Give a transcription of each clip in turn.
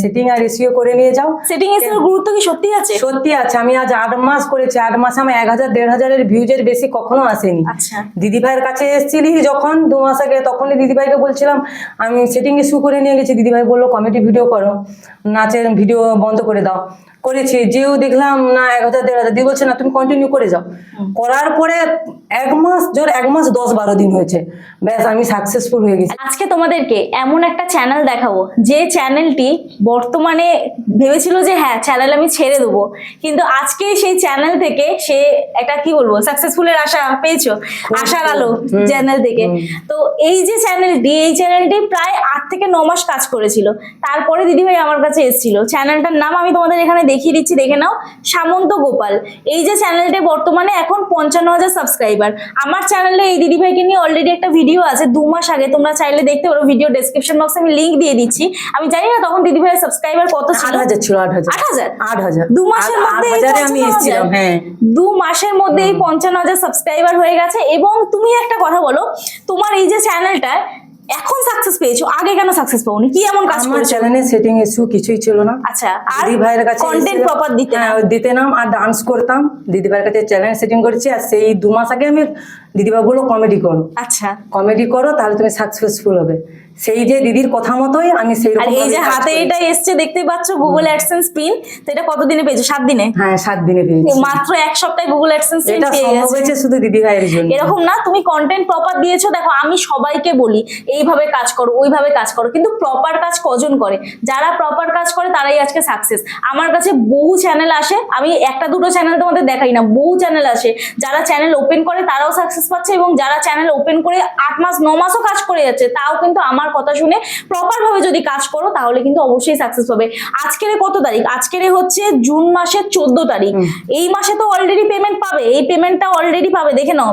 Setting আর ratio করে নিয়ে যাও। সেটিং এর গুরুত্ব কি সত্যি আছে? সত্যি আছে। আমি আজ আট মাস করেছি আট মাসে আমার এক হাজার দেড় হাজারের ভিউজের বেশি কখনো আসেনি। আচ্ছা। দিদি ভাইয়ের কাছে এসেছিলি যখন দু মাস আগে তখনই দিদি ভাইকে বলছিলাম আমি সেটিং ইস্যু করে নিয়ে গেছি। দিদি ভাই বলল কমেডি ভিডিও করো নাচের ভিডিও বন্ধ করে দাও। করেছি। যেও দেখলাম না এক হাজার দেড় হাজার দিদি বলছে না তুমি কন্টিনিউ করে যাও। করার পরে এক মাস জোর এক মাস দশ বারো দিন হয়েছে। ব্যাস আমি সাকসেসফুল হয়ে গেছি। আজকে তোমাদেরকে এমন একটা চ্যানেল দেখাবো যে চ্যানেলটি বর্তমানে ভেবেছিল যে হ্যাঁ চ্যানেল আমি ছেড়ে দেবো। কিন্তু আজকে সেই চ্যানেল থেকে সে একটা কি বলব সাকসেসফুলের আশা পেয়েছ আশার আলো চ্যানেল থেকে। তো এই যে চ্যানেলটি এই চ্যানেলটি প্রায় আট থেকে ন মাস কাজ করেছিল। তারপরে দিদিভাই আমার কাছে এসেছিল। চ্যানেলটার নাম আমি তোমাদের এখানে দেখিয়ে দিচ্ছি দেখে নাও সামন্ত গোপাল। এই যে চ্যানেলটি বর্তমানে এখন পঞ্চান্ন হাজার সাবস্ক্রাইবার আমার চ্যানেলে এই দিদিভাইকে নিয়ে অলরেডি একটা ভিডিও আছে দু মাস আগে তোমরা চাইলে দেখতে পারো ভিডিও ডেসক্রিপশন বক্সে আমি লিঙ্ক দিয়ে দিচ্ছি। আমি জানি না তখন দিদিভাইয়ের সাবস্ক্রাইবার কত ছিল। আট হাজার ছিল আট হাজার। আট হাজার? আট হাজার। দু মাসের মধ্যে আমি 55,000 এসেছিলাম হ্যাঁ। দু মাসের মধ্যে এই পঞ্চান্ন হাজার সাবস্ক্রাইবার হয়ে গেছে এবং তুমি একটা কথা বলো তোমার এই যে চ্যানেলটা এখন সাকসেস পেয়েছ? আগে কেন সাকসেস পাওনি? কি এমন কাজ আমার চ্যানেলে সেটিং ইস্যু কিছুই ছিল না। আচ্ছা আর দিদি ভাইয়ের কাছে কন্টেন্ট প্রপার দিতে না? হ্যাঁ, দিতে নাম আর ডান্স করতাম। দিদি ভাইয়ের কাছে চ্যানেল সেটিং করেছি আর সেই দু মাস আগে আমি দিদিভাই বলল কমেডি করো। আচ্ছা। কমেডি করো তাহলে তুমি সাকসেসফুল হবে। সেই যে দিদির কথা মতোই আমি সেই আর এই যে হাতে এটা এসছে দেখতে পাচ্ছ গুগল অ্যাডসেন্স পিন তো এটা কতদিনে পেয়েছ? সাত দিনে? হ্যাঁ সাত দিনে পেয়েছি। মাত্র এক সপ্তাহে গুগল অ্যাডসেন্স পিন এটা পেয়ে সম্ভব গেছে হয়েছে শুধু দিদি ভাইয়ের জন্য। এরকম না তুমি কন্টেন্ট প্রপার দিয়েছ দেখো আমি সবাইকে বলি এইভাবে কাজ করো ওইভাবে কাজ করো কিন্তু প্রপার কাজ কজন করে? যারা প্রপার কাজ করে তারাই আজকে সাকসেস আমার কাছে বহু চ্যানেল আসে আমি একটা দুটো চ্যানেল তোমাদের দেখাই না বহু চ্যানেল আসে যারা চ্যানেল ওপেন করে তারাও সাকসেস পাচ্ছে এবং যারা চ্যানেল ওপেন করে আট মাস ন মাসও কাজ করে যাচ্ছে তাও কিন্তু আমার কথা শুনে প্রপার ভাবে যদি কাজ করো তাহলে কিন্তু অবশ্যই সাকসেস হবে আজকের কত তারিখ? আজকের হচ্ছে জুন মাসের চোদ্দ তারিখ। এই মাসে তো অলরেডি পেমেন্ট পাবে। এই পেমেন্টটা অলরেডি পাবে। দেখে নাও।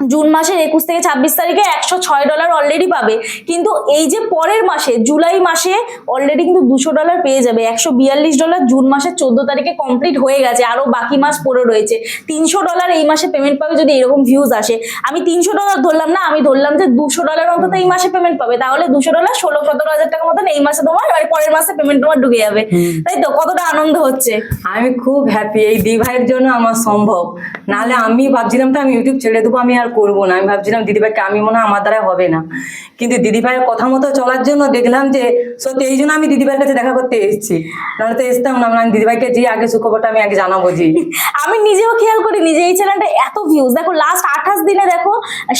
জুন মাসের একুশ থেকে ছাব্বিশ তারিখে একশো ছয় ডলার অলরেডি পাবে। কিন্তু এই যে পরের মাসে জুলাই মাসে অলরেডি কিন্তু দুশো ডলার পেয়ে যাবে। একশো বিয়াল্লিশ ডলার জুন মাসের চোদ্দ তারিখে কমপ্লিট হয়ে গেছে। আরও বাকি মাস পড়ে রয়েছে। তিনশো ডলার এই মাসে পেমেন্ট পাবে যদি এরকম ভিউজ আসে। আমি তিনশো ডলার ধরলাম না আমি ধরলাম যে দুশো ডলার অন্তত এই মাসে পেমেন্ট পাবে। তাহলে দুশো ডলার ষোলো সতেরো হাজার টাকা মতন এই মাসে তোমার আর পরের মাসে পেমেন্ট তোমার ঢুকে যাবে। তাই তো? কতটা আনন্দ হচ্ছে? আমি খুব হ্যাপি এই দি ভাইয়ের জন্য আমার সম্ভব। নাহলে আমি ভাবছিলাম তো আমি ইউটিউব ছেড়ে দেবো আমি আর করব না। আমি ভাবছিলাম দিদি ভাইকে আমি মনে হয় আমার দ্বারা হবে না। কিন্তু দিদি ভাইয়ের কথা মতো চলার জন্য দেখলাম যে, সত্যি, এই জন্য আমি দিদি ভাইয়ের কাছে দেখা করতে এসেছি। নাহলে তো এসতাম না। আমি দিদি ভাইকে যে আগে সুখবরটা আমি আগে জানাব জি আমি নিজেও খেয়াল করি, নিজে এই চ্যানেলটা এত ভিউজ দেখো লাস্ট আঠাশ দিনে দেখো,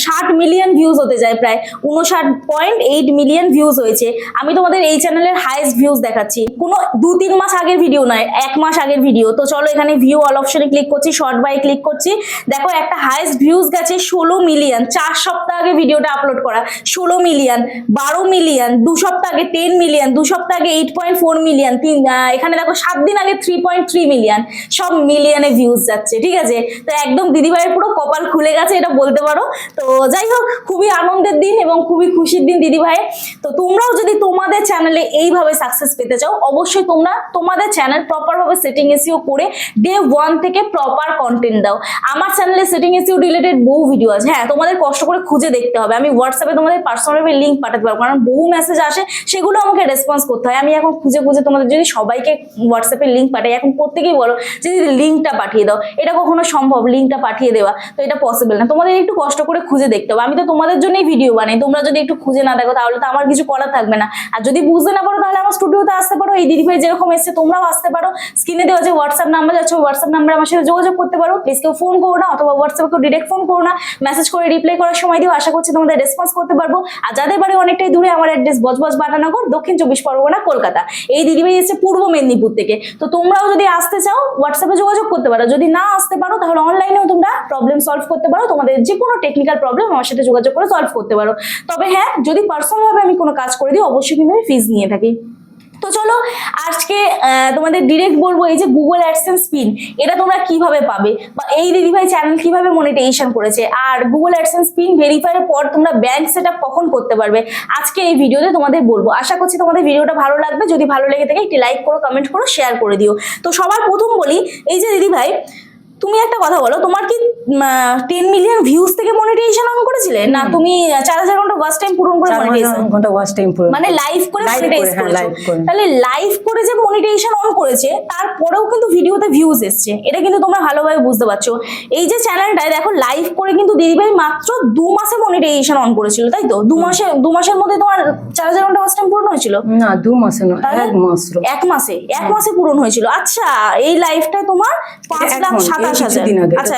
ষাট মিলিয়ন ভিউজ হতে যায় প্রায়। উনষাট পয়েন্ট এইট মিলিয়ন ভিউজ হয়েছে। আমি তোমাদের এই চ্যানেলের হাইয়েস্ট ভিউজ দেখাচ্ছি। কোনো দু, তিন মাস আগের ভিডিও নয়, এক মাস আগের ভিডিও তো চলো এখানে ভিউ অল অপশনে ক্লিক করছি শর্ট বাই ক্লিক করছি। দেখো, একটা হাইয়েস্ট ভিউজ গেছে ষোলো মিলিয়ন, চার সপ্তাহ আগে ভিডিওটা আপলোড করা, ষোলো মিলিয়ন, বারো মিলিয়ন, দু সপ্তাহ আগে টেন মিলিয়ন, দু সপ্তাহ আগে এইট পয়েন্ট ফোর মিলিয়ন, তিন এখানে দেখো সাত দিন আগে থ্রি পয়েন্ট থ্রি মিলিয়ন, সব মিলিয়নে ভিউজ যাচ্ছে, ঠিক আছে? তো একদম দিদিভাইয়ের পুরো কপাল খুলে গেছে এটা বলতে পারো। তো যাই হোক, খুবই আনন্দের দিন এবং খুবই খুশির দিন দিদিভাই তো তোমরাও যদি তোমাদের চ্যানেলে এইভাবে সাকসেস পেতে চাও, অবশ্যই তোমরা তোমাদের চ্যানেল প্রপারভাবে সেটিং এসিও করে ডে ওয়ান থেকে প্রপার কন্টেন্ট দাও। আমার চ্যানেলে সেটিং এসিও রিলেটেড বহু ভিডিও আছে হ্যাঁ তোমাদের কষ্ট করে খুঁজে দেখতে হবে। আমি হোয়াটসঅ্যাপে তোমাদের পার্সোনাল লিঙ্ক পাঠাতে পারব, কারণ বহু মেসেজ আসে, সেগুলো আমাকে রেসপন্স করতে হয়। আমি এখন খুঁজে খুঁজে তোমাদের যদি সবাইকে হোয়াটসঅ্যাপে লিঙ্ক পাঠাই, এখন প্রত্যেকেই বলো যে, দিদি লিঙ্কটা পাঠিয়ে দাও। এটা কখনো সম্ভব লিঙ্কটা পাঠিয়ে দেওয়া, তো এটা পসিবল না। তোমাদের একটু কষ্ট করে খুঁজে দেখতে হবে। আমি তো তোমাদের জন্যই ভিডিও বানাই, তোমরা যদি একটু খুঁজে না দেখো, তাহলে তো আমার কিছু করার থাকবে না। আর যদি বুঝতে না পারো, তাহলে আমার স্টুডিওতে আসতে পারো। এই দিদিভাই যেরকম এসছে, তোমরাও আসতে পারো। স্ক্রিনে দেওয়া যে হোয়াটসঅ্যাপ নাম্বার আছে হোয়াটসঅ্যাপ নাম্বারে আমার সাথে যোগাযোগ করতে পারো। প্লিজ কেউ ফোন করো না, অথবা হোয়াটসঅ্যাপে কেউ ডিরেক্ট ফোন করো না। মেসেজ করে রিপ্লাই করার সময় দিও। আশা করছি তোমাদের রেসপন্স করতে পারব। আর যাদের বাড়ি অনেকটাই দূরে, আমার অ্যাড্রেস বজবজ বাটানগর, দক্ষিণ চব্বিশ পরগনা, কলকাতা। এই দিদিভাই এসেছে পূর্ব মেদিনীপুর থেকে। তো তোমরাও যদি আসতে চাও হোয়াটসঅ্যাপে যোগাযোগ করতে পারো। যদি না আসতে পারো, তাহলে অনলাইনেও তোমরা প্রবলেম সলভ করতে পারো। তোমাদের যে কোনো টেকনিক্যাল প্রবলেম আমার সাথে যোগাযোগ করে সলভ করতে পারো। তবে হ্যাঁ যদি পার্সোনালভাবে আমি কোনো কাজ করে দিই, অবশ্যই কিন্তু আমি ফিজ নিয়ে থাকি। তো চলো আজকে তোমাদের ডিরেক্ট বলব এই যে গুগল অ্যাডসেন্স পিন এটা তোমরা কীভাবে পাবে? বা এই দিদিভাই চ্যানেল কীভাবে মনিটাইজেশন করেছে? আর গুগল অ্যাডসেন্স পিন ভেরিফাইয়ের পর তোমরা ব্যাংক সেট কখন করতে পারবে? আজকে এই ভিডিওতে তোমাদের বলব। আশা করছি তোমাদের ভিডিওটা ভালো লাগবে। যদি ভালো লেগে থাকে, একটি লাইক করো কমেন্ট করো শেয়ার করে দিও। তো সবার প্রথম বলি, এই যে দিদিভাই তুমি একটা কথা বলো তোমার কি টেন মিলিয়ন ভিউজ থেকে মনিটাইজেশন অন করেছিলে? না তুমি চার হাজার ঘণ্টা ওয়াচ টাইম পূরণ করে মনিটাইজেশন ঘণ্টা ওয়াচ টাইম পুরো মানে লাইভ করে মনিটাইজ হ্যাঁ, করেছে। তাহলে লাইভ করে যে মনিটাইজেশন অন করেছে তারপরেও কিন্তু ভিডিওতে ভিউজ এসছে। এটা কিন্তু তোমরা ভালোভাবে বুঝতে পারছ। এই যে চ্যানেলটায় দেখো লাইভ করে কিন্তু দিদিভাই মাত্র দু মাসে মনিটাইজেশন অন করেছিল তাই তো? দু মাসে দু মাসের মধ্যে তোমার চার হাজার ঘণ্টা ওয়াচ টাইম পূরণ হয়েছিল? না দু মাসে তাহলে? এক মাস এক মাসে এক মাসে পূরণ হয়েছিল। আচ্ছা এই লাইফটায় তোমার পাঁচ লাখ এই সাতাশ হাজার। আচ্ছা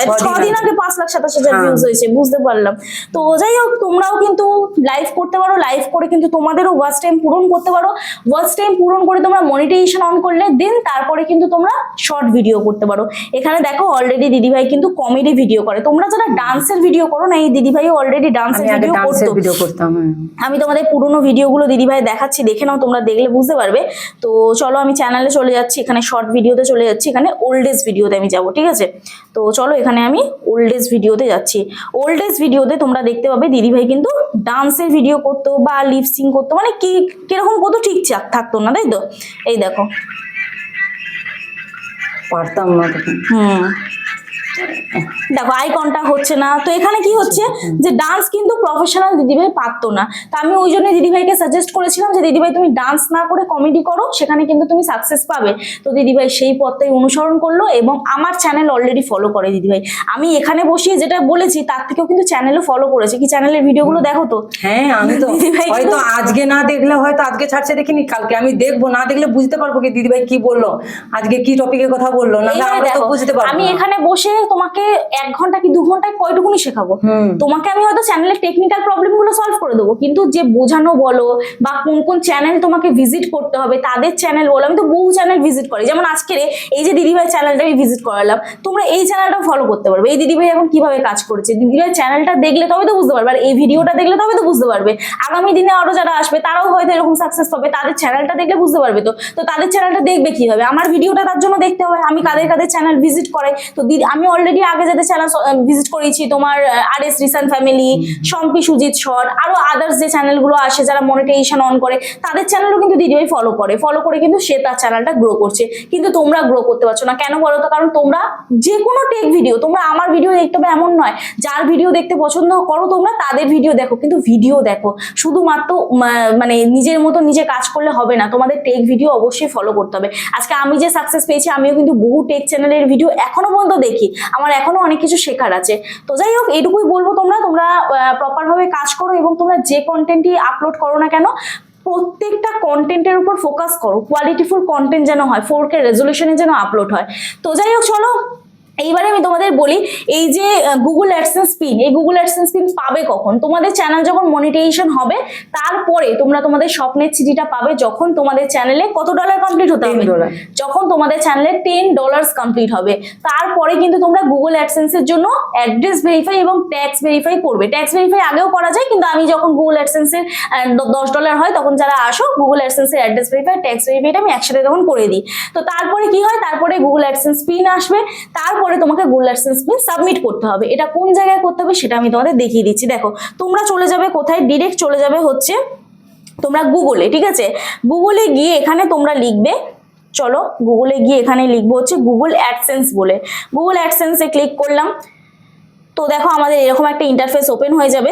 আগে। পাঁচ লাখ সাতাশ হাজার হ্যাঁ। ভিউজ হয়েছে বুঝতে পারলাম। তো যাই হোক তোমরাও কিন্তু লাইভ করতে পারো লাইভ করে কিন্তু তোমাদেরও ওয়াচ টাইম পূরণ করতে পারো। ওয়াচ টাইম পূরণ করে তোমরা মনিটাইজেশন অন করলে দেন তারপরে কিন্তু তোমরা শর্ট ভিডিও করতে পারো। এখানে দেখো অলরেডি দিদিভাই কিন্তু কমেডি ভিডিও করে। তোমরা যারা ডান্সের ভিডিও করো না এই দিদিভাই অলরেডি ডান্সের ভিডিও ডান্সের করতো। ভিডিও করতাম হ্যাঁ। আমি তোমাদের পুরোনো ভিডিওগুলো দিদিভাই দেখাচ্ছি দেখে নাও তোমরা দেখলে বুঝতে পারবে। তো চলো আমি চ্যানেলে চলে যাচ্ছি এখানে শর্ট ভিডিওতে চলে যাচ্ছি এখানে ওল্ডেজ ভিডিওতে আমি যাব ঠিক আছে? তো চলো এখানে আমি ওল্ডেজ ভিডিওতে যাচ্ছি। ওল্ডেজ ভিডিওতে তোমরা দেখতে পাবে দিদিভাই কিন্তু ডান্সের ভিডিও করতো বা লিপসিং করতো। মানে কি কীরকম করতো ঠিকঠাক থাকতো না তাই তো? এই দেখো। পারতাম না হুম। দেখো আই কন্টাক্ট হচ্ছে না। তো এখানে কি হচ্ছে? যে ডান্স কিন্তু প্রফেশনাল দিদিভাই পারতো না। তো আমি ওই জন্য দিদিভাইকে সাজেস্ট করেছিলাম যে দিদিভাই তুমি ডান্স না করে কমেডি করো সেখানে কিন্তু তুমি সাকসেস পাবে। তো দিদিভাই সেই পথটাই অনুসরণ করল এবং আমার চ্যানেল অলরেডি ফলো করে দিদিভাই। আমি এখানে বসিয়ে যেটা বলেছি তার থেকেও কিন্তু চ্যানেলও ফলো করেছে। কি চ্যানেলের ভিডিওগুলো দেখো তো? হ্যাঁ আমি তো দিদিভাই কিন্তু- হয়তো আজকে না দেখলে হয়তো আজকে ছাড়ছে দেখিনি কালকে আমি দেখব। না দেখলে বুঝতে পারব কি দিদিভাই কি বলল আজকে কি টপিকের কথা বলল না আমরা তো বুঝতে পারব আমি এখানে বসে তোমাকে এক ঘণ্টা কি দু ঘন্টায় কয়টুকুনি শেখাবো? তোমাকে আমি হয়তো চ্যানেলের টেকনিক্যাল প্রবলেমগুলো সলভ করে দেবো কিন্তু যে বোঝানো বলো বা কোন কোন চ্যানেল তোমাকে ভিজিট করতে হবে তাদের চ্যানেল বলো আমি তো বহু চ্যানেল ভিজিট করি। যেমন আজকের এই যে দিদিভাই চ্যানেলটা আমি ভিজিট করালাম তোমরা এই চ্যানেলটা ফলো করতে পারবে। এই দিদিভাই এখন কীভাবে কাজ করছে? দিদিভাই চ্যানেলটা দেখলে তবে তো বুঝতে পারবে আর এই ভিডিওটা দেখলে তবে তো বুঝতে পারবে। আগামী দিনে আরও যারা আসবে তারাও হয়তো এরকম সাকসেস পাবে। তাদের চ্যানেলটা দেখলে বুঝতে পারবে তো? তো তাদের চ্যানেলটা দেখবে কি হবে আমার ভিডিওটা তার জন্য দেখতে হবে। আমি কাদের কাদের চ্যানেল ভিজিট করাই? তো দিদি আমি অলরেডি আগে যাদের চ্যানেল ভিজিট করেছি তোমার আর এস রিসান ফ্যামিলি শম্পি সুজিত শট আরও আদার্স যে চ্যানেলগুলো আসে যারা মনিটাইজেশন অন করে তাদের চ্যানেলও কিন্তু দিদিভাই ফলো করে। ফলো করে কিন্তু সে তার চ্যানেলটা গ্রো করছে। কিন্তু তোমরা গ্রো করতে পারছ না। কেন বলো তো? কারণ তোমরা যে কোনো টেক ভিডিও তোমরা আমার ভিডিও দেখতে হবে এমন নয়। যার ভিডিও দেখতে পছন্দ করো তোমরা তাদের ভিডিও দেখো। কিন্তু ভিডিও দেখো। শুধুমাত্র মানে নিজের মতো নিজে কাজ করলে হবে না। তোমাদের টেক ভিডিও অবশ্যই ফলো করতে হবে। আজকে আমি যে সাকসেস পেয়েছি আমিও কিন্তু বহু টেক চ্যানেলের ভিডিও এখনও পর্যন্ত দেখি। আমার এখনও অনেক কিছু শেখার আছে। তো যাই হোক, এইটুকুই বলব তোমরা তোমরা প্রপার ভাবে কাজ করো এবং তোমরা যে কন্টেন্টই আপলোড করো না কেন, প্রত্যেকটা কন্টেন্টের উপর ফোকাস করো। কোয়ালিটিফুল কন্টেন্ট যেন হয় ফোর কে রেজলিউশনে যেন আপলোড হয়। তো যাই হোক, চলো এইবারে আমি তোমাদের বলি এই যে গুগল অ্যাডসেন্স পিন এই গুগল অ্যাডসেন্স পিন পাবে কখন? তোমাদের চ্যানেল যখন মনিটাইজেশন হবে তারপরে তোমরা তোমাদের স্বপ্নের চিঠিটা পাবে যখন তোমাদের চ্যানেলে কত ডলার কমপ্লিট হতে হবে? যখন তোমাদের চ্যানেলে টেন ডলার্স কমপ্লিট হবে। তারপরে কিন্তু তোমরা গুগল অ্যাডসেন্সের জন্য অ্যাড্রেস ভেরিফাই এবং ট্যাক্স ভেরিফাই করবে। ট্যাক্স ভেরিফাই আগেও করা যায় কিন্তু আমি যখন গুগল অ্যাডসেন্সের দশ ডলার হয় তখন যারা আসো গুগল অ্যাডসেন্সের অ্যাড্রেস ভেরিফাই ট্যাক্স ভেরিফাইটা আমি একসাথে তখন করে দিই। তো তারপরে কি হয়? তারপরে গুগল অ্যাডসেন্স পিন আসবে। তারপরে তোমাকে গুগল লাইসেন্স সাবমিট করতে হবে। এটা কোন জায়গায় করতে হবে সেটা আমি তোমাদের দেখিয়ে দিচ্ছি। দেখো, তোমরা চলে যাবে কোথায়? ডিরেক্ট চলে যাবে হচ্ছে তোমরা গুগলে ঠিক আছে? গুগলে গিয়ে এখানে তোমরা লিখবে, চলো গুগলে গিয়ে এখানে লিখব হচ্ছে গুগল অ্যাডসেন্স বলে। গুগল অ্যাডসেন্সে ক্লিক করলাম। তো দেখো আমাদের এরকম একটা ইন্টারফেস ওপেন হয়ে যাবে।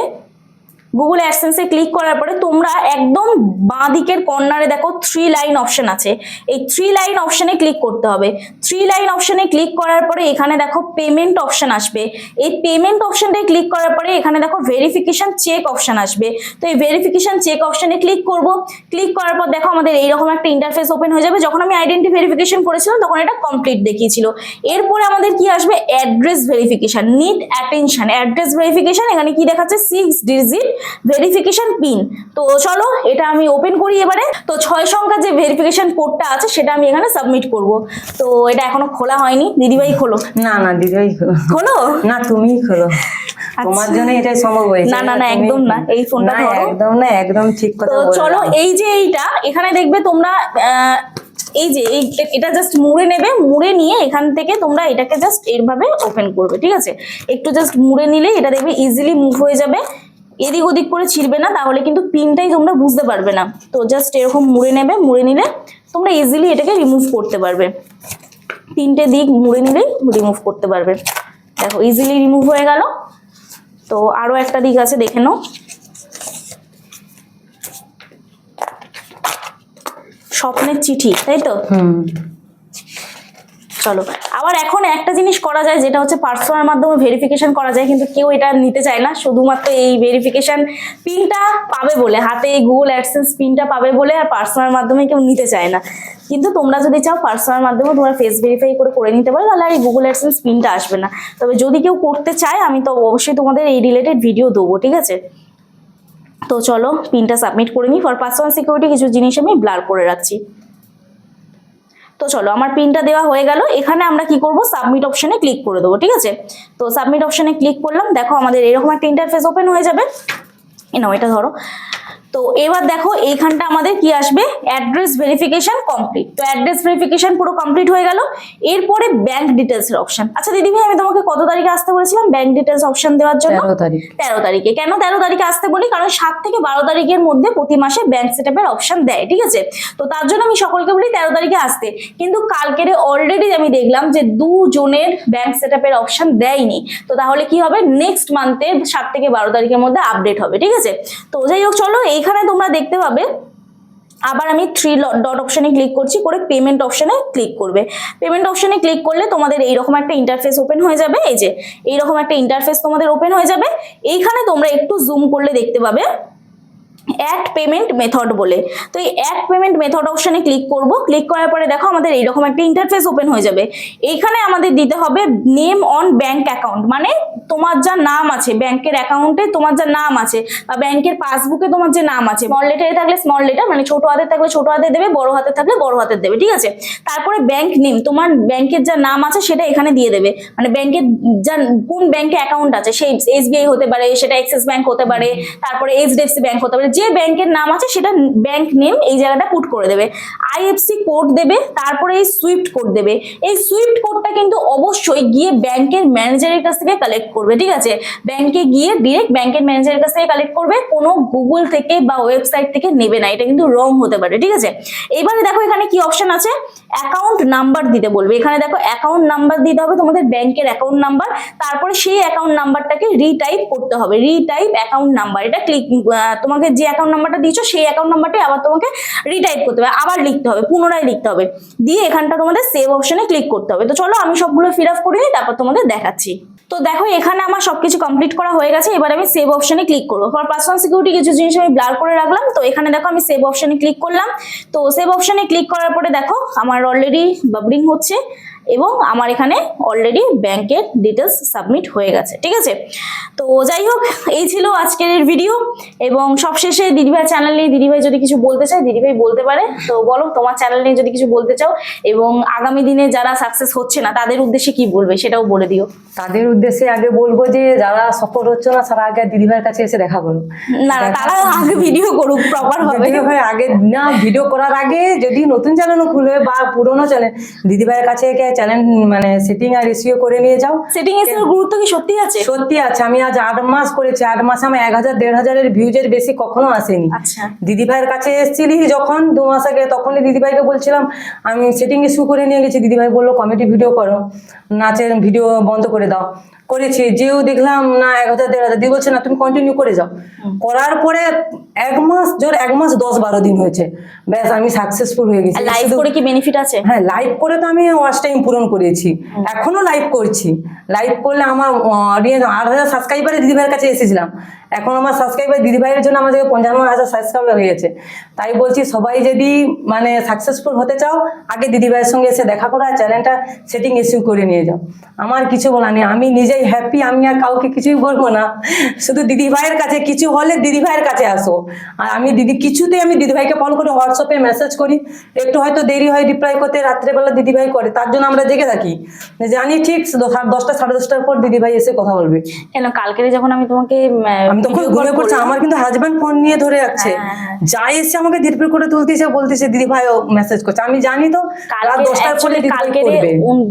গুগল অ্যাডসেন্সে ক্লিক করার পরে তোমরা একদম বাঁ দিকের কর্নারে দেখো থ্রি লাইন অপশন আছে। এই থ্রি লাইন অপশনে ক্লিক করতে হবে। থ্রি লাইন অপশনে ক্লিক করার পরে এখানে দেখো পেমেন্ট অপশন আসবে। এই পেমেন্ট অপশনটায় ক্লিক করার পরে এখানে দেখো ভেরিফিকেশন চেক অপশন আসবে। তো এই ভেরিফিকেশন চেক অপশনে ক্লিক করব। ক্লিক করার পর দেখো আমাদের এইরকম একটা ইন্টারফেস ওপেন হয়ে যাবে। যখন আমি আইডেন্টি ভেরিফিকেশন করেছিলাম, তখন এটা কমপ্লিট দেখিয়েছিল। এরপরে আমাদের কি আসবে? Address verification need attention address verification এখানে কি দেখাচ্ছে? সিক্স ডিজিট ভেরিফিকেশন পিন তো চলো এটা আমি ওপেন করি এবারে। তো ছয় সংখ্যার যে ভেরিফিকেশন কোডটা আছে সেটা আমি এখানে সাবমিট করব। তো এটা এখনও খোলা হয়নি। দিদিভাই খোলো। না না দিদিভাই খোলো। খোলো? না তুমিই খোলো। তোমার জন্য এটাই সম্ভব হয়েছে। না, না, না, একদম না। এই ফোনটা একদম না একদম ঠিক কথা তো চলো এই যে এইটা এখানে দেখবে তোমরা এই যে এটা জাস্ট মুড়ে নেবে। মুড়ে নিয়ে এখান থেকে তোমরা এটাকে জাস্ট এইভাবে ওপেন করবে ঠিক আছে? একটু জাস্ট মুড়ে নিলে এটা দেখবে ইজিলি মুভ হয়ে যাবে। এদিক ওদিক করে ছিড়বে না, তাহলে কিন্তু পিনটাই তোমরা বুঝতে পারবে না। তো জাস্ট এরকম মুড়ে নেবে, মুড়ে নিলে তোমরা ইজিলি এটাকে রিমুভ করতে পারবে। তিনটে দিক মুড়ে নিলেই রিমুভ করতে পারবে। দেখো ইজিলি রিমুভ হয়ে গেল। তো আরও একটা দিক আছে, দেখে নাও। স্বপ্নের চিঠি, তাই তো? হুম। চলো। আবার এখন একটা জিনিস করা যায়, যেটা হচ্ছে পার্সোনাল মাধ্যমে ভেরিফিকেশন করা যায়, কিন্তু কেউ এটা নিতে চায় না। শুধুমাত্র এই ভেরিফিকেশন পিনটা পাবে বলে, হাতে এই গুগল অ্যাডসেন্স পিনটা পাবে বলে আর পার্সোনাল মাধ্যমে কেউ নিতে চায় না। কিন্তু তোমরা যদি চাও পার্সোনাল মাধ্যমে তোমরা ফেস ভেরিফাই করে করে নিতে পারো, তাহলে আর এই গুগল অ্যাডসেন্স পিনটা আসবে না। তবে যদি কেউ করতে চায়, আমি তো অবশ্যই তোমাদের এই রিলেটেড ভিডিও দেবো, ঠিক আছে? তো চলো, পিনটা সাবমিট করে নিই। ফর পার্সোনাল সিকিউরিটি কিছু জিনিস আমি ব্লার করে রাখছি। তো চলো, আমার পিনটা দেওয়া হয়ে গেল। এখানে আমরা কি করব? সাবমিট অপশনে ক্লিক করে দেবো, ঠিক আছে? তো সাবমিট অপশনে ক্লিক করলাম। দেখো, আমাদের এরকম একটা ইন্টারফেস ওপেন হয়ে যাবে। নাও, এটা ধরো। তো এবার দেখো এইখানটা আমাদের কি আসবে? অ্যাড্রেস ভেরিফিকেশন কমপ্লিট তো অ্যাড্রেস ভেরিফিকেশন পুরো কমপ্লিট হয়ে গেল। এরপরে ব্যাংক ডিটেলসের অপশন আচ্ছা দিদি ভাই আমি তোমাকে কত তারিখে আসতে বলেছিলাম? ব্যাংক ডিটেলস অপশন দেওয়ার জন্য? তেরো তারিখ। তেরো তারিখে। কেন তেরো তারিখে আসতে বলি? কারণ সাত থেকে বারো তারিখের মধ্যে প্রতি মাসে ব্যাংক সেট আপের অপশন দেয় ঠিক আছে? তো তার জন্য আমি সকলকে বলি তেরো তারিখে আসতে। কিন্তু কালকের অলরেডি আমি দেখলাম যে দুজনের ব্যাংক সেট আপের অপশন দেয়নি। তো তাহলে কি হবে? নেক্সট মান্থে সাত থেকে বারো তারিখের মধ্যে আপডেট হবে ঠিক আছে? তো যাই হোক চলো এইখানে তোমরা দেখতে পাবে, আবার আমি থ্রি ডট অপশানে ক্লিক করছি, করে পেমেন্ট অপশানে ক্লিক করবে। পেমেন্ট অপশানে ক্লিক করলে তোমাদের এইরকম একটা ইন্টারফেস ওপেন হয়ে যাবে, এই যে, এইরকম একটা ইন্টারফেস তোমাদের ওপেন হয়ে যাবে। এইখানে তোমরা একটু জুম করলে দেখতে পাবে অ্যাড পেমেন্ট মেথড বলে। তো এই অ্যাড পেমেন্ট মেথড অপশনে ক্লিক করব। ক্লিক করার পরে দেখো আমাদের এইরকম একটা ইন্টারফেস ওপেন হয়ে যাবে। এইখানে আমাদের দিতে হবে নেম অন ব্যাংক অ্যাকাউন্ট মানে তোমার যা নাম আছে, ব্যাংকের অ্যাকাউন্টে তোমার যা নাম আছে, বা ব্যাংকের পাসবুকে তোমার যে নাম আছে স্মল লেটারে থাকলে স্মল লেটার মানে ছোট হাতে থাকলে ছোট হাতে দেবে, বড় হাতে থাকলে বড় হাতের দেবে, ঠিক আছে? তারপরে ব্যাংক নেম তোমার ব্যাংকের যা নাম আছে সেটা এখানে দিয়ে দেবে। মানে ব্যাংকের যা, কোন ব্যাংকে অ্যাকাউন্ট আছে, সেই এসবিআই হতে পারে, সেটা এক্সিস ব্যাংক হতে পারে, তারপরে এইচডিএফসি ব্যাংক হতে পারে, যে ব্যাংকের নাম আছে সেটা ব্যাংক নেম এই জায়গাটা পুট করে দেবে। আইএফসি কোড দেবে, তারপরে এই সুইফট কোড দেবে। এই সুইফট কোডটা কিন্তু অবশ্যই গিয়ে ব্যাংকের ম্যানেজারের কাছ থেকে কালেক্ট করবে, ঠিক আছে? ব্যাংকে গিয়ে ডিরেক্ট ব্যাংকের ম্যানেজারের কাছ থেকে কালেক্ট করবে, কোনো গুগল থেকে বা ওয়েবসাইট থেকে নেবে না, এটা কিন্তু রং হতে পারে, ঠিক আছে? এবারে দেখো এখানে কি অপশন আছে? অ্যাকাউন্ট নাম্বার দিতে বলবে। এখানে দেখো অ্যাকাউন্ট নাম্বার দিতে হবে তোমাদের ব্যাংকের অ্যাকাউন্ট নাম্বার তারপরে সেই অ্যাকাউন্ট নাম্বারটাকে রিটাইপ করতে হবে। রিটাইপ অ্যাকাউন্ট নাম্বার এটা ক্লিক তোমাকে যে অ্যাকাউন্ট নাম্বারটা দিয়েছ, সেই অ্যাকাউন্ট নাম্বারটাই আবার তোমাকে রিটাইপ করতে হবে। আবার লিখতে হবে, পুনরায় লিখতে হবে। দিয়ে এখানটা তোমাদের সেভ অপশনে ক্লিক করতে হবে। তো চলো আমি সবগুলো ফিল আপ করে তারপর তোমাদের দেখাচ্ছি। তো দেখো, এখানে আমার সবকিছু কমপ্লিট করা হয়ে গেছে, এবার আমি সেভ অপশনে ক্লিক করব। ফর পার্সোনাল সিকিউরিটি কিছু জিনিস আমি ব্লার করে রাখলাম, তো এখানে দেখো আমি সেভ অপশনে ক্লিক করলাম। তো সেভ অপশনে ক্লিক করার পরে দেখো, আমার অলরেডি বাবলিং হচ্ছে। এবং আমার এখানে অলরেডি ব্যাংকের ডিটেলস সাবমিট হয়ে গেছে ঠিক আছে? তো যাই হোক এই ছিল আজকের ভিডিও এবং সবশেষে দিদিভাই চ্যানেল নিয়ে দিদিভাই যদি কিছু বলতে চায় দিদিভাই বলতে পারে। তো বলো তোমার চ্যানেল নিয়ে যদি কিছু বলতে চাও এবং আগামী দিনে যারা সাকসেস হচ্ছে না তাদের উদ্দেশ্যে কি বলবে সেটাও বলে দিও। তাদের উদ্দেশ্যে আগে বলব যে যারা সফল হচ্ছে না তারা আগে দিদিভাইয়ের কাছে এসে দেখা করো। না না তারা আগে ভিডিও করুক প্রপার দিদিভাই আগে না ভিডিও করার আগে যদি নতুন চ্যানেল খুলে বা পুরোনো চ্যানেল দিদিভাইয়ের কাছে চ্যানেল মানে সেটিং আর রিসিও করে নিয়ে যাও। সেটিং এর গুরুত্ব কি সত্যি আছে? সত্যি আছে আমি আজ আট মাস করেছি আট মাসে আমার এক হাজার দেড় হাজারের ভিউজের বেশি কখনো আসেনি। আচ্ছা। দিদিভাইয়ের কাছে এসেছিলি যখন দু মাস আগে তখনই দিদিভাইকে বলছিলাম আমি সেটিং ইস্যু করে নিয়ে গেছি দিদি ভাই বলল কমেডি ভিডিও করো নাচের ভিডিও বন্ধ করে দাও। করেছি যেও দেখলাম না এক হাজার দেড় হাজার দিয়ে বলছে না তুমি কন্টিনিউ করে যাও। করার পরে এক মাস জোর এক মাস দশ বারো দিন হয়েছে। ব্যাস আমি সাকসেসফুল হয়ে গেছি। লাইভ করে কি বেনিফিট আছে? হ্যাঁ লাইভ করে তো আমি ওয়াশ টাইম পূরণ করেছি। এখনও লাইভ করছি। লাইভ করলে আমার অডিয়েন্স আট হাজার সাবস্ক্রাইবারে দিদিভাইয়ের কাছে এসেছিলাম। এখন আমার সাবস্ক্রাইবার দিদিভাইয়ের জন্য আমাদের পঞ্চান্ন হাজার সাবস্ক্রাইবার হয়ে গেছে। তাই বলছি, সবাই যদি মানে সাকসেসফুল হতে চাও, আগে দিদিভাইয়ের সঙ্গে এসে দেখা করো চ্যানেলটা সেটিং ইস্যু করে নিয়ে যাও। আমার কিছু বলা নেই। আমি নিজেই হ্যাপি আমি আর কাউকে কিছুই বলব না। শুধু দিদিভাইয়ের কাছে, কিছু হলে দিদিভাইয়ের কাছে আসো। আর আমি দিদি কিছুতে আমি দিদিভাইকে ফোন করে হোয়াটসঅ্যাপে মেসেজ করি। একটু হয়তো দেরি হয় রিপ্লাই করতে, রাত্রেবেলা দিদিভাই করে, তার জন্য আমরা জেগে থাকি। জানি ঠিক দশটা সাড়ে দশটার পর দিদি ভাই এসে কথা বলবে। কেন? কালকে যখন আমি তোমাকে আমি তখন ঘুমিয়ে পড়ছি আমার কিন্তু হাজবেন্ড ফোন নিয়ে ধরে যাচ্ছে হ্যাঁ, হ্যাঁ। যাই এসে আমাকে ধীরপির করে তুলতেছে বলতেছে দিদি ভাই ও মেসেজ করছে। আমি জানি তো রাত কালকে দশটার পরে actually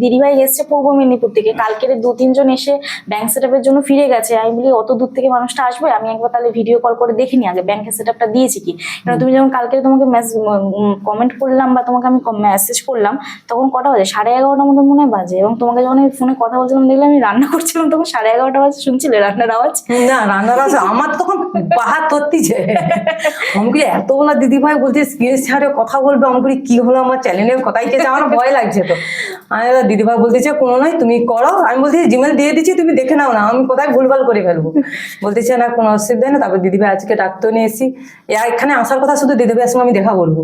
দিদি ভাই এসছে পূর্ব মেদিনীপুর থেকে। কালকের দু তিনজন এসে ব্যাংক সেটআপের জন্য ফিরে গেছে। আমি বলি অত দূর থেকে মানুষটা আসবে? আমি একবার তাহলে ভিডিও কল করে দেখিনি। আগে ব্যাংকের সেটআপটা দিয়েছি কি? কারণ তুমি যখন কালকে তোমাকে কমেন্ট করলাম বা তোমাকে আমি মেসেজ করলাম তখন কটা বাজে? সাড়ে এগারোটার মতো মনে হয় বাজে। এবং তোমাকে যখন আমি ফোনে কথা বলছিলাম দেখলাম আমি রান্না করছিলাম তখন সাড়ে এগারোটা বাজে শুনছিলে রান্নার আওয়াজ? না রান্নার আছে আমার তখন বাহাত ধরতিছে আমাকে এতগুলা দিদি ভাই বলছে স্ক্রিন ছাড়ে কথা বলবে। আমাকে কি হলো আমার চ্যানেলের কথাই কেছে আমার ভয় লাগছে তো। আমি দিদি ভাই বলতেছে কোনো নয় তুমি করো। আমি বলছি জিমেল দিয়ে দিচ্ছি তুমি দেখে নাও না আমি কোথায় ভুলভাল করে ফেলব? বলতেছে না কোনো অসুবিধা নেই তারপর দিদি ভাই আজকে ডাক্তার নিয়ে এসি। এখানে আসার কথা শুধু দিদি ভাইয়ের সঙ্গে আমি দেখা বলব।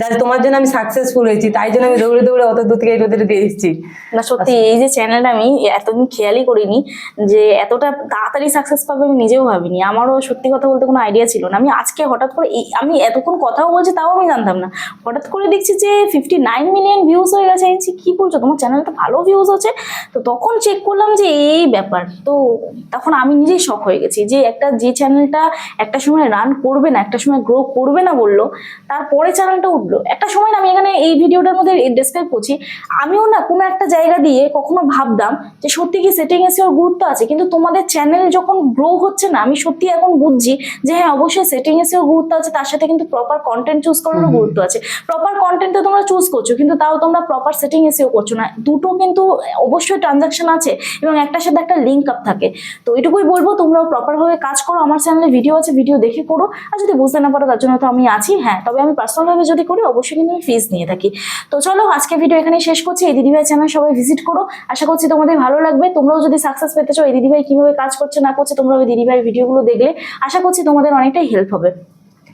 যাতে তোমার জন্য আমি সাকসেসফুল হয়েছি তাই জন্য আমি দৌড়ে দৌড়ে অত দূর থেকে ওদের দিয়ে এসেছি। না সত্যি এই যে চ্যানেলটা আমি এতদিন খেয়ালই করিনি যে এতটা তাড়াতাড়ি সাকসেস পাবে আমি নিজেও ভাবিনি। আমারও সত্যি কথা বলতে কোনো আইডিয়া ছিল না। আমি আজকে হঠাৎ করে আমি এতক্ষণ কথাও বলছি তাও আমি জানতাম না। হঠাৎ করে দেখছি যে ফিফটি নাইন মিলিয়ন ভিউজ হয়ে গেছে। আমি কি বলছো? তোমার চ্যানেলটা ভালো ভিউজ হচ্ছে? তো তখন চেক করলাম যে এই ব্যাপার। তো তখন আমি নিজেই শখ হয়ে গেছি যে একটা, যে চ্যানেলটা একটা সময় রান করবে না, একটা সময় গ্রো করবে না বলল তারপরে চ্যানেলটা উঠল। একটা সময় আমি এখানে এই ভিডিওটার মধ্যে ডেসক্রাইব করছি। আমিও না কোনো একটা জায়গা দিয়ে কখনো ভাবতাম যে সত্যি কি সেটিং এসে ওর গুরুত্ব আছে? কিন্তু তোমাদের চ্যানেল যখন গ্রো হচ্ছে না আমি সত্যি এখন বুঝছি যে হ্যাঁ অবশ্যই সেটিং এসেও গুরুত্ব আছে তার সাথে কিন্তু প্রপার কন্টেন্ট চুজ করারও গুরুত্ব আছে। প্রপার কন্টেন্ট তো তোমরা চুজ করছ কিন্তু তাও তোমরা প্রপার সেটিং এসেও করছ না। দুটো কিন্তু অবশ্যই ট্রানজাকশন আছে এবং একটার সাথে একটা লিঙ্ক আপ থাকে। তো এটুকুই বলব তোমরাও প্রপারভাবে কাজ করো। আমার চ্যানেলে ভিডিও আছে ভিডিও দেখে করো। আর যদি বুঝতে না পারো তার জন্য তো আমি আছি হ্যাঁ। তবে আমি পার্সোনালভাবে যদি করি অবশ্যই কিন্তু আমি ফিজ নিয়ে থাকি। তো চলো আজকে ভিডিও এখানে শেষ করছি। এই দিদিভাই চ্যানেল সবাই ভিজিট করো। আশা করছি তোমাদের ভালো লাগবে, তোমরাও যদি সাকসেস পেতে চাও, এই দিদিভাই কীভাবে কাজ করছে, না করছে, তোমরা ওই দিদিভাই ভিডিওগুলো দেখলে আশা করছি তোমাদের অনেকটাই হেল্প হবে।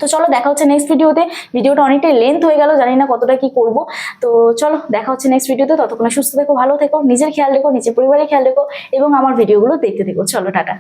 তো চলো, দেখা হচ্ছে নেক্সট ভিডিওতে ভিডিওটা অনেকটাই লেন্থ হয়ে গেল, জানি না কতটা কি করব। তো চলো, দেখা হচ্ছে নেক্সট ভিডিওতে ততক্ষণে সুস্থ থেকো, ভালো থেকো, নিজের খেয়াল রেখো, নিজের পরিবারের খেয়াল রেখো, এবং আমার ভিডিওগুলো দেখতে থেকো। চলো, টাটা।